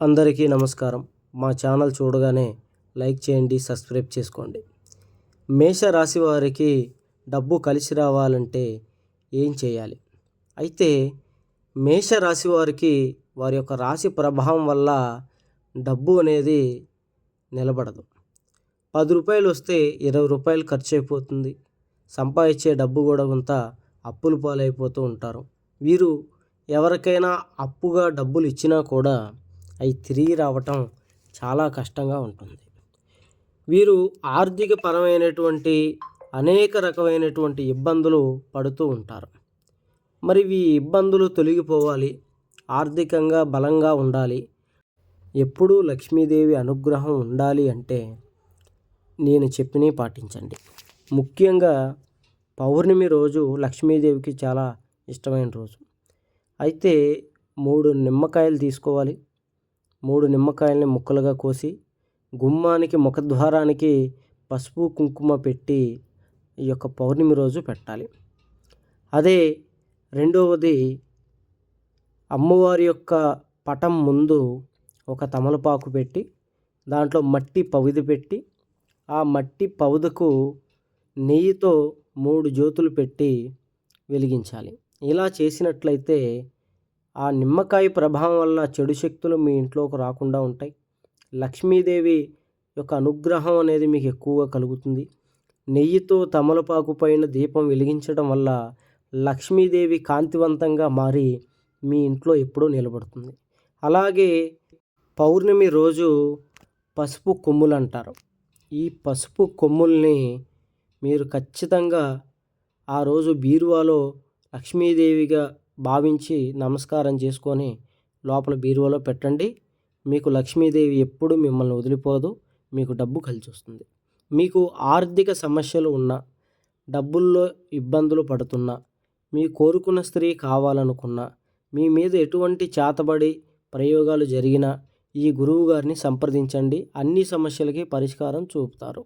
అందరికీ నమస్కారం. మా ఛానల్ చూడగానే లైక్ చేయండి సబ్స్క్రైబ్ చేసుకోండి. మేష రాశి వారికి డబ్బు కలిసి రావాలంటే ఏం చేయాలి? అయితే మేష రాశి వారికి వారి యొక్క రాశి ప్రభావం వల్ల డబ్బు అనేది నిలబడదు. పది రూపాయలు వస్తే ఇరవై రూపాయలు ఖర్చు అయిపోతుంది. సంపాదించే డబ్బు కూడా కొంత అప్పులు పాలైపోతూ ఉంటారు. వీరు ఎవరికైనా అప్పుగా డబ్బులు ఇచ్చినా కూడా అవి తిరిగి రావటం చాలా కష్టంగా ఉంటుంది. వీరు ఆర్థిక పరమైనటువంటి అనేక రకమైనటువంటి ఇబ్బందులు పడుతూ ఉంటారు. మరి ఈ ఇబ్బందులు తొలగిపోవాలి ఆర్థికంగా బలంగా ఉండాలి ఎప్పుడూ లక్ష్మీదేవి అనుగ్రహం ఉండాలి అంటే నేను చెప్పినవి పాటించండి. ముఖ్యంగా పౌర్ణమి రోజు లక్ష్మీదేవికి చాలా ఇష్టమైన రోజు. అయితే మూడు నిమ్మకాయలు తీసుకోవాలి మూడు నిమ్మకాయల్ని ముక్కలుగా కోసి గుమ్మానికి ముఖద్వారానికి పసుపు కుంకుమ పెట్టి ఈ యొక్క పౌర్ణమి రోజు పెట్టాలి. అదే రెండవది అమ్మవారి యొక్క పటం ముందు ఒక తమలపాకు పెట్టి దాంట్లో మట్టి పవిది పెట్టి ఆ మట్టి పవుదకు నెయ్యితో మూడు జ్యోతులు పెట్టి వెలిగించాలి. ఇలా చేసినట్లయితే ఆ నిమ్మకాయ ప్రభావం వల్ల చెడు శక్తులు మీ ఇంట్లోకి రాకుండా ఉంటాయి. లక్ష్మీదేవి యొక్క అనుగ్రహం అనేది మీకు ఎక్కువగా కలుగుతుంది. నెయ్యితో తమలపాకు పైన దీపం వెలిగించడం వల్ల లక్ష్మీదేవి కాంతివంతంగా మారి మీ ఇంట్లో ఎప్పుడూ నిలబడుతుంది. అలాగే పౌర్ణమి రోజు పసుపు కొమ్ములు అంటారు. ఈ పసుపు కొమ్ముల్ని మీరు ఖచ్చితంగా ఆ రోజు బీరువాలో లక్ష్మీదేవిగా భావించి నమస్కారం చేసుకొని లోపల బీరువాలో పెట్టండి. మీకు లక్ష్మీదేవి ఎప్పుడు మిమ్మల్ని వదిలిపోదు. మీకు డబ్బు కలిసి వస్తుంది. మీకు ఆర్థిక సమస్యలు ఉన్న డబ్బుల్లో ఇబ్బందులు పడుతున్నా మీ కోరుకున్న స్త్రీ కావాలనుకున్నా మీ మీద ఎటువంటి చేతబడి ప్రయోగాలు జరిగినా ఈ గురువు గారిని సంప్రదించండి. అన్ని సమస్యలకి పరిష్కారం చూపుతారు.